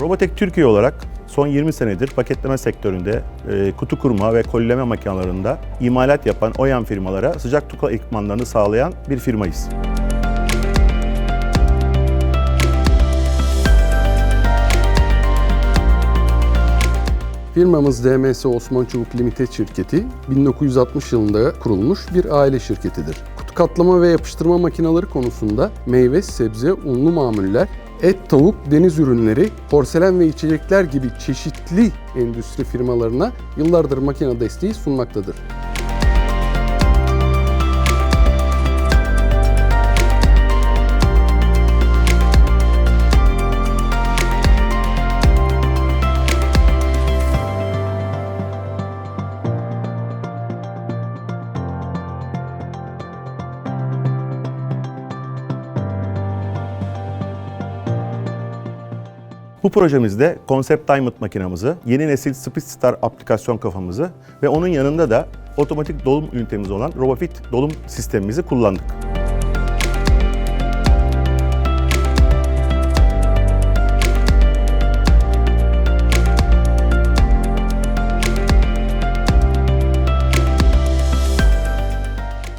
Robotek Türkiye olarak son 20 senedir paketleme sektöründe e, kutu kurma ve kolileme makinelerinde imalat yapan OEM firmalara sıcak tutma ekipmanlarını sağlayan bir firmayız. Firmamız DMS Osman Çubuk Limited şirketi 1960 yılında kurulmuş bir aile şirketidir. Kutu katlama ve yapıştırma makineleri konusunda meyve, sebze, unlu mamuller, et, tavuk, deniz ürünleri, porselen ve içecekler gibi çeşitli endüstri firmalarına yıllardır makine desteği sunmaktadır. Bu projemizde Concept Diamond makinamızı, yeni nesil Speedstar aplikasyon kafamızı ve onun yanında da otomatik dolum ünitemiz olan RoboFit dolum sistemimizi kullandık.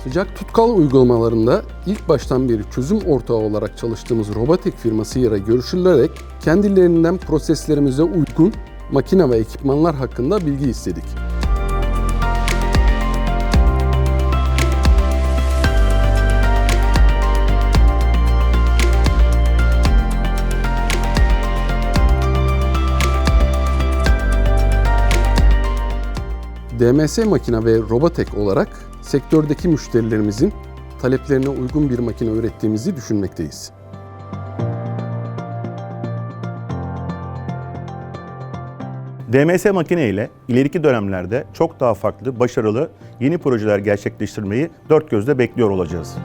Sıcak tutkal uygulamalarında ilk baştan beri çözüm ortağı olarak çalıştığımız Robotek firması ile görüşülerek kendilerinden proseslerimize uygun makine ve ekipmanlar hakkında bilgi istedik. DMS makine ve Robotek olarak sektördeki müşterilerimizin taleplerine uygun bir makine ürettiğimizi düşünmekteyiz. DMS makine ile ileriki dönemlerde çok daha farklı, başarılı yeni projeler gerçekleştirmeyi dört gözle bekliyor olacağız.